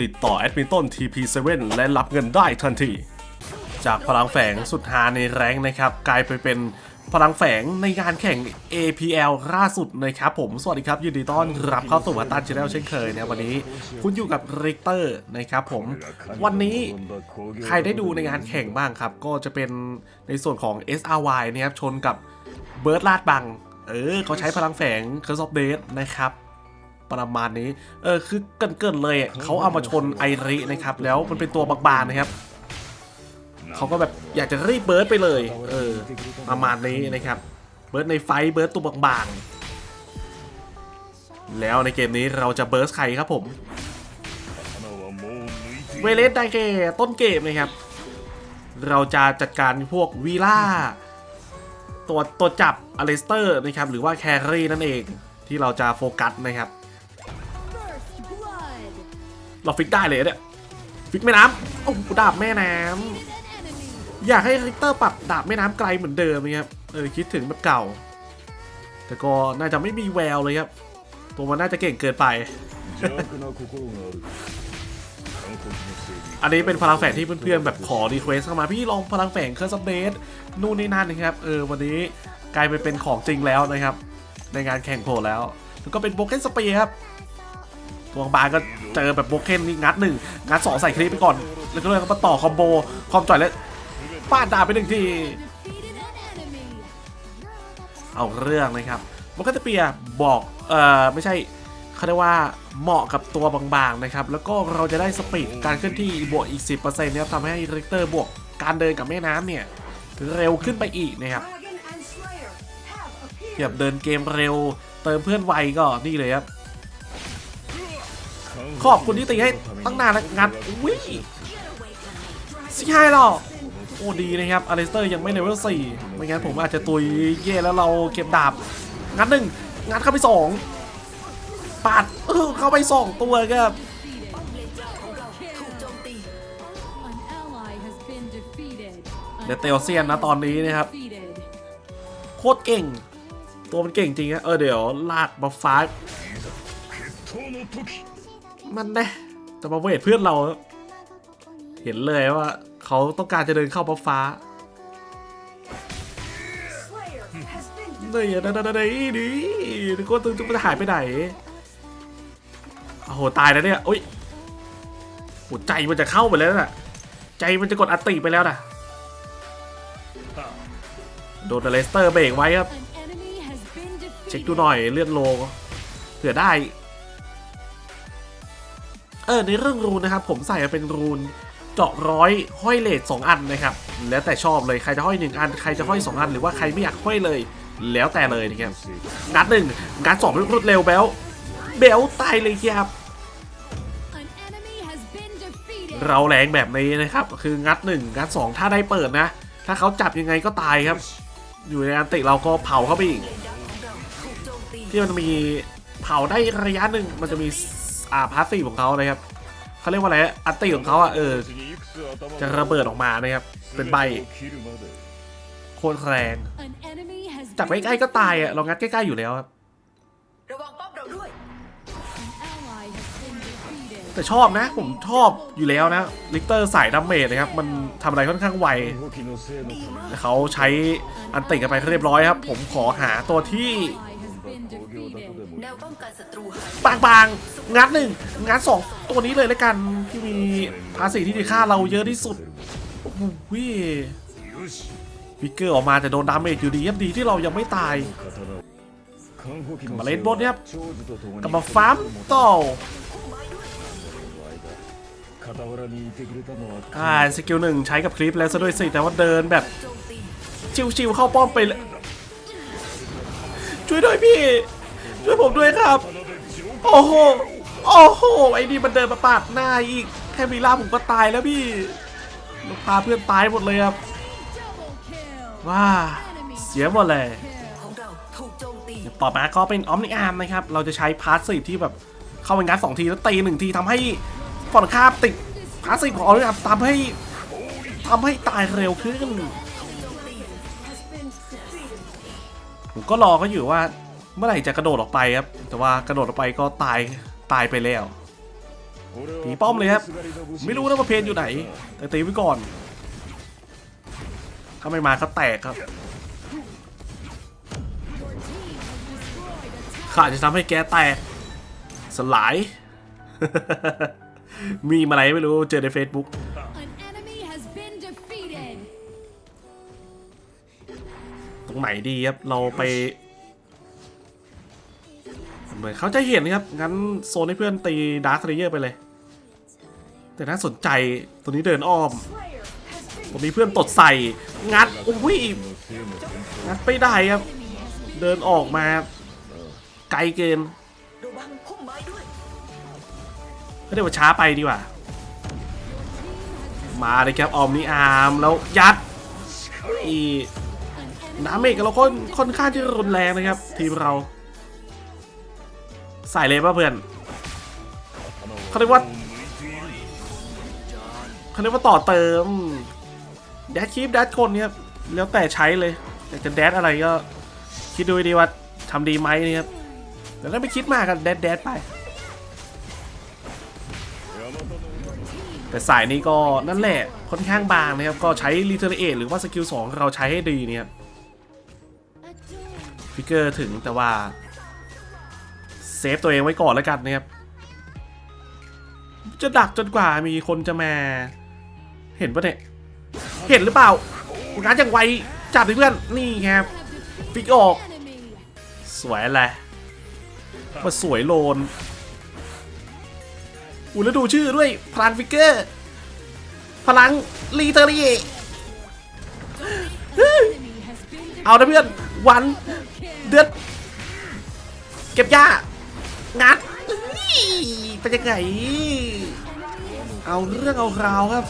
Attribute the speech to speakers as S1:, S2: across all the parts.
S1: ติดต่อแอดมินต้น TP7 และรับเงินได้ทันที จากพลังแฝงสุดฮาในแรงนะครับ กลายไปเป็นพลังแฝงในงานแข่ง APL ล่าสุดนะครับผม สวัสดีครับยินดีต้อนรับเข้าสู่วัตันชาแนลเช่นเคยนะวันนี้คุณอยู่กับริกเตอร์นะครับผม วันนี้ใครได้ดูในงานแข่งบ้างครับ ก็จะเป็นในส่วนของ SRY นะครับ ชนกับเบิร์ดลาดบัง เออเขาใช้พลังแฝง Curse of Death นะครับ ประมาณนี้เออคือเกินๆเลยอะเขาเอามาชนไอรินะครับแล้วมันเป็นตัวบางๆนะครับเขาก็แบบอยากจะรีบเบิร์ดไปเลยเออประมาณนี้นะครับเบิร์ดในไฟท์เบิร์ดตัวบางๆแล้วในเกมนี้เราจะเบิร์ดใครครับผมเวเลสไดเกต้นเกมนะครับ เราจะจัดการพวกวีล่าตัวตัวจับอเลสเตอร์นะครับหรือว่าแครี่นั่นเองที่เราจะโฟกัสนะครับ
S2: First blood.
S1: เราฟิกได้เลยเนี่ยฟิกแม่น้ำโอ้ดาบแม่น้ำอยากให้ริกเตอร์ปรับดาบแม่น้ำไกลเหมือนเดิมนะครับเออคิดถึงแบบเก่า แต่ก็น่าจะไม่มีแววเลยครับตัวมันน่าจะเก่งเกินไป อันนี้เป็นพลังแฝงที่เพื่อนๆแบบขอรีเควสเข้ามาพี่ลองพลังแฝงเคอร์ซับเดนู่นนี่นั่นนะครับเออวันนี้กลายไปเป็นของจริงแล้วนะครับ ในงานแข่งโผล่แล้ว แล้วก็เป็นโบเกนสเปียครับ ตัวบางก็เจอแบบโบเกนนี่งัดหนึ่งงัดสองใส่คลิปไปก่อน แล้วก็เลยมาต่อคอมโบคอมจ่อยแล้วปาดดาบไปหนึ่งทีเอาเรื่องนะครับมันก็จะเปียบอกเอ่อไม่ใช่เขาเรียกว่าเหมาะกับตัวบางๆนะครับ แล้วก็เราจะได้สปีดการเคลื่อนที่บวกอีก 10%นะครับทำให้เรกเตอร์บวกการเดินกับแม่น้ำเนี่ยเร็วขึ้นไปอีกนะครับเทียบเดินเกมเร็วเติมเพื่อนไวก็นี่เลยครับ อบคุณที่ตีให้ตั้งนานแล้วงัดวิสิให้หรอโอ้ดีนะครับอเลสเตอร์ยังไม่เลเวลสี่ไม่งั้นผมอาจจะตุยเย่แล้วเราเก็บดาบ งัดหนึ่งงัดเข้าไปสองปาดเออเข้าไปสองตัวครับเดเตลเซียนนะตอนนี้นะครับ โคตรเก่ง ตัวมันเก่งจริงนะเออเดี๋ยวลากมาฟ้า มันแน่แต่มาเวทเพื่อนเรา เห็นเลยว่า เขาต้องการจะเดินเข้าบัฟฟ้า
S2: Slayer has been
S1: นี่นะนะนะนี่นี่นึกว่าตึงจะหายไปไหนโอ้โหตายแล้วเนี่ยอุ้ยหัวใจมันจะเข้าไปแล้วน่ะ ใจมันจะกดอัตติไปแล้วน่ะ โดนอเลสเตอร์เบรกไว้ครับ
S2: An enemy has been defeated.
S1: เช็คดูหน่อยเลือดโลเผื่อได้ เออในเรื่องรูนนะครับผมใส่เป็นรูนเจาะร้อยห้อยเลทสองอันนะครับแล้วแต่ชอบเลยใครจะห้อยหนึ่งอันใครจะห้อยสองอันหรือว่าใครไม่อยากห้อยเลย แล้วแต่เลยนะครับงัดหนึ่งงัดสองรวดเร็วแบลเบลตายเลยครับเราแรงแบบนี้นะครับ คืองัดหนึ่งงัดสองถ้าได้เปิดนะ ถ้าเขาจับยังไงก็ตายครับ อยู่ในอันติเราก็เผาเข้าไปอีกที่มันมีเผาได้ระยะหนึ่งมันจะมี อ่าพาสซีฟของเขานะครับเขาเรียกว่าอะไรอันติของเขาอะเออจะระเบิดออกมานะครับเป็นใบโคตรแรง
S2: An enemy has
S1: จับ
S2: been
S1: ใกล้ๆก็ตายอะเรางัดใกล้ๆอยู่แล้วครับ
S3: ระวังป้อมเราด้วย
S2: An ally has been defeated.
S1: แต่ชอบนะ ผมชอบอยู่แล้วนะลิกเตอร์สายดัมเมจนะครับ มันทำอะไรค่อนข้างไวแต่เขาใช้อันติกันไปเรียบร้อยครับ ผมขอหาตัวที่
S3: แนวป้องกันศัตรูหาย
S1: บางงัดหนึ่งงัดสองตัวนี้เลยแล้วกันที่มีภาษีที่ดีค่าเราเยอะที่สุดโอ้โหฟิกเกอร์ออกมาแต่โดนดาเมจอยู่ดีครับดีที่เรายังไม่ตายมาเล่นบนครับกลับมาฟาร์มต่ออ่าสกิลหนึ่งใช้กับคลิปแล้วซะด้วยสิแต่ว่าเดินแบบ ชิวๆเข้าป้อมไปเลยช่วยด้วยพี่ ช่วยผมด้วยครับ โอ้โห โอ้โห ไอ้นี่มันเดินมาปาดหน้าอีก แค่วีล่าผมก็ตายแล้วพี่ลูกพาเพื่อนตายหมดเลยครับ ว้า เสียหมดเลย
S3: เราถูกโจมตี
S1: ต่อมาก็เป็นออมนิอาร์มนะครับ เราจะใช้พาสซีฟที่แบบเข้าไปงัดสองทีแล้วตีหนึ่งทีทำให้ฝั่งข้ามติดพาสซีฟของออมนิอาร์มทำให้ทำให้ตายเร็วขึ้น ผมก็รอเขาอยู่ว่า เมื่อไหร่จะกระโดดออกไปครับ แต่ว่ากระโดดออกไปก็ตายตายไปแล้วตีป้อมเลยครับ ไม่รู้นะว่าเพนอยู่ไหน แต่ตีไว้ก่อน ถ้าไม่มาก็แตกครับข้าจะทำให้แกแตก สลาย มีมาอะไรไม่รู้เจอใน Facebook ตรงไหนดีครับ เราไป เหมือนเขาจะเห็นนะครับ งั้นโซนให้เพื่อนตีดาร์คเลเยอร์ไปเลย แต่น่าสนใจตัวนี้เดินอ้อมตรงนี้เพื่อนตดใส่ งัดอุ้ยงัดไปได้ครับ เดินออกมา ไกลเกิน
S3: ไม่ได้วย
S1: ก็เรียกว่าช้าไปดีกว่า มาเลยครับออมนิอาร์มแล้วยัดอีน้ำเมกเราก็ค่อนข้างที่จะรุนแรงนะครับ ทีมเรา ใส่เลยป่ะเพื่อนเขาเรียกว่าเขาเรียกว่าต่อเติมแดชคีปแดชคนเนี่ยครับแล้วแต่ใช้เลยอยากจะแดชอะไรก็ คิดดูให้ดีว่าทำดีไหมเนี่ยครับแต่ถ้าไม่คิดมากกันแดชแดชไป แต่สายนี้ก็นั่นแหละค่อนข้างบางนะครับ ก็ใช้รีเทอร์เอทหรือว่าสกิล2เราใช้ให้ดีเนี่ยครับ
S2: adorned.
S1: ฟิกเกอร์ถึงแต่ว่า เซฟตัวเองไว้ก่อนแล้วกันนะครับ จะดักจนกว่ามีคนจะมา เห็นปะเนี่ย เห็นหรือเปล่าการจังไวจับเพื่อน นี่ครับฟิกออก สวยแหละมาสวยโลนอุ้ยแล้วดูชื่อด้วยพลังฟิกเกอร์ พลังรีเทอรี
S2: An enemy has been
S1: เอานะเพื่อน วัน เดือด เก็บหญ้า งัดเป็นยังไงเอาเรื่องเอาราวครับ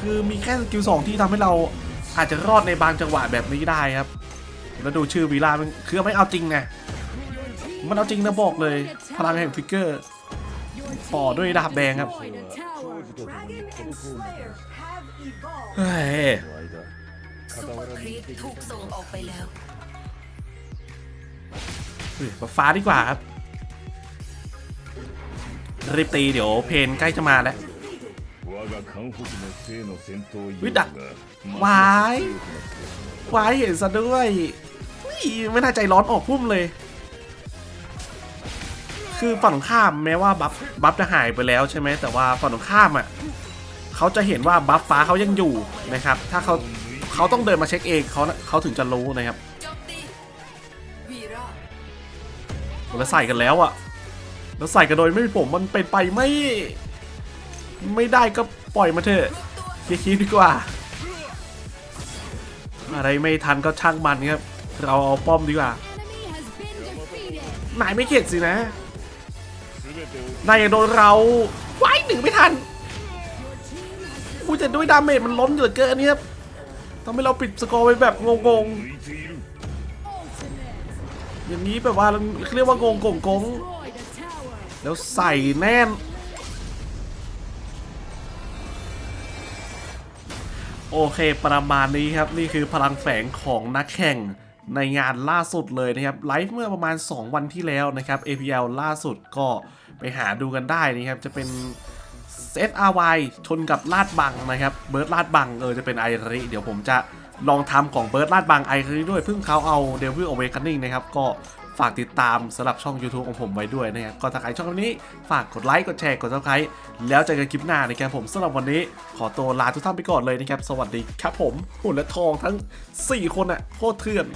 S1: คือมีแค่สกิลสองที่ทำให้เราอาจจะรอดในบางจังหวะแบบนี้ได้ครับ แล้วดูชื่อวีลามันคือไม่เอาจริงไงมันเอาจริงนะบอกเลย พลังแห่งฟิกเกอร์ต่อด้วยดาบแดงครับเฮ้ย
S3: ซุปเปอร์ครีปถูกส่งออกไปแล้ว
S1: เฮ้ยมาฟ้าดีกว่าครับ รีบตีเดี๋ยวเพนใกล้จะมาแล้ว
S4: วิดัก
S1: วายวายเห็นซะด้วยอุ๊ยไม่น่าใจร้อนออกพุ่มเลย คือฝั่งตรงข้ามแม้ว่าบัฟบัฟจะหายไปแล้วใช่ไหมแต่ว่าฝั่งตรงข้ามอะเขาจะเห็นว่าบัฟฟ้าเขายังอยู่นะครับ ถ้าเขาเขาต้องเดินมาเช็คเองเขาเขาถึงจะรู้นะครับ
S3: โจมตีวีระ
S1: แล้วใส่กันแล้วอะ แล้วใส่กันโดยไม่มีผมมันเป็นไปไม่ ไม่ได้ก็ปล่อยมาเถอะคิดๆดีกว่า อะไรไม่ทันก็ช่างมันครับ เราเอาป้อมดีกว่านายไม่เข็ดสินะนายโดนเราว้ายหนึ่งไม่ทันกูจะด้วยดาเมจมันล้มเหลือเกินนี่ครับทำให้เราปิดสกอร์ไปแบบงงๆอย่างนี้แบบว่าเราเรียกว่างงกงกง แล้วใส่แน่น โอเคประมาณนี้ครับ นี่คือพลังแฝงของนักแข่งในงานล่าสุดเลยนะครับไลฟ์เมื่อประมาณ 2 วันที่แล้วนะครับ APL ล่าสุดก็ไปหาดูกันได้นะครับ จะเป็น SRY ชนกับลาดบังนะครับเบิร์ดลาดบังเออจะเป็นไอริ เดี๋ยวผมจะลองทำของเบิร์ดลาดบังไอริด้วยเพิ่งเขาเอาเดวิลอเวคันนิ่งนะครับ ก็ ฝากติดตามสำหรับช่อง YouTube ของผมไว้ด้วยนะครับก็ถ้าใครชอบคลิปนี้ฝากกดไลค์กดแชร์กด subscribe แล้วเจอกันคลิปหน้านะครับผมสำหรับวันนี้ขอตัวลาทุกท่านไปก่อนเลยนะครับสวัสดีครับผมหุ่นและทองทั้ง 4 คนอะโคตรเถื่อน